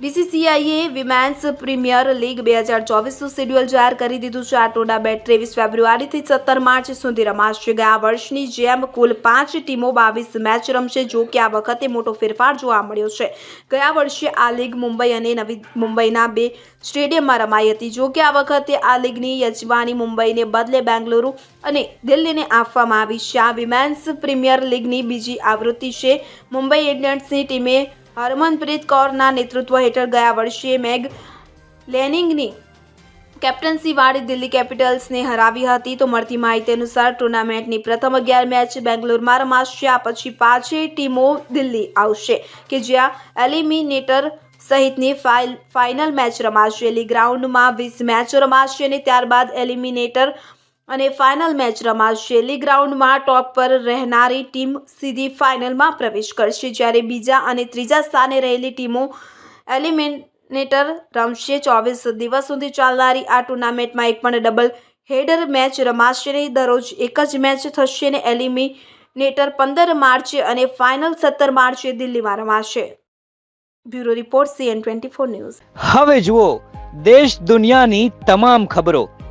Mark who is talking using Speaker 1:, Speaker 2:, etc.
Speaker 1: બીસીસીઆઈએ women's premier league બે હજાર ચોવીસનું schedule જાહેર કરી દીધું છે. આ ટુર્નામેન્ટ ત્રેવીસ ફેબ્રુઆરીથી સત્તર માર્ચ સુધી રમાશે. ગયા વર્ષની જેમ કુલ પાંચ ટીમો બાવીસ મેચ રમશે, જો કે આ વખતે મોટો ફેરફાર જોવા મળ્યો છે. ગયા વર્ષે આ લીગ મુંબઈ અને નવી મુંબઈના બે સ્ટેડિયમમાં રમાઈ હતી. જો કે આ વખતે આ લીગની યજમાની મુંબઈને બદલે બેંગલુરુ અને દિલ્હીને આપવામાં આવી છે. આ વિમેન્સ પ્રીમિયર લીગની બીજી આવૃત્તિ છે. મુંબઈ ઇન્ડિયન્સની ટીમે હરમનપ્રીત કૌરના નેતૃત્વ હેઠળ ગયા વર્ષે મેગ લેનિંગની કેપ્ટન્સીવાળી દિલ્હી કેપિટલ્સને હરાવી હતી. તો મળતી માહિતી અનુસાર ટુર્નામેન્ટની પ્રથમ અગિયાર મેચ બેંગ્લોરમાં રમાશે. આ પછી પાંચેય ટીમો દિલ્હી આવશે કે જ્યાં એલિમિનેટર સહિતની ફાઇલ, ફાઇનલ મેચ રમાશે. લીગ ગ્રાઉન્ડમાં વીસ મેચ રમાશે અને ત્યારબાદ એલિમિનેટર અને ફાઇનલ મેચ રમાશે. લીગ ગ્રાઉન્ડમાં ટોપ પર રહેનારી ટીમ સીધી ફાઇનલમાં પ્રવેશ કરશે. જ્યારે બીજા અને ત્રીજા સ્થાને રહેલી ટીમો એલિમિનેટર રમશે. ચોવીસ દિવસ સુધી ચાલનારી આ ટુર્નામેન્ટમાં એક પણ ડબલ હેડર મેચ રમાશે નહીં. દરરોજ એક જ મેચ થશે અને એલિમિનેટર પંદર માર્ચે અને ફાઇનલ સત્તર માર્ચે દિલ્હીમાં રમાશે. Bureau report CN twenty four news.
Speaker 2: હવે જુઓ, દેશ દુનિયાની તમામ ખબરો.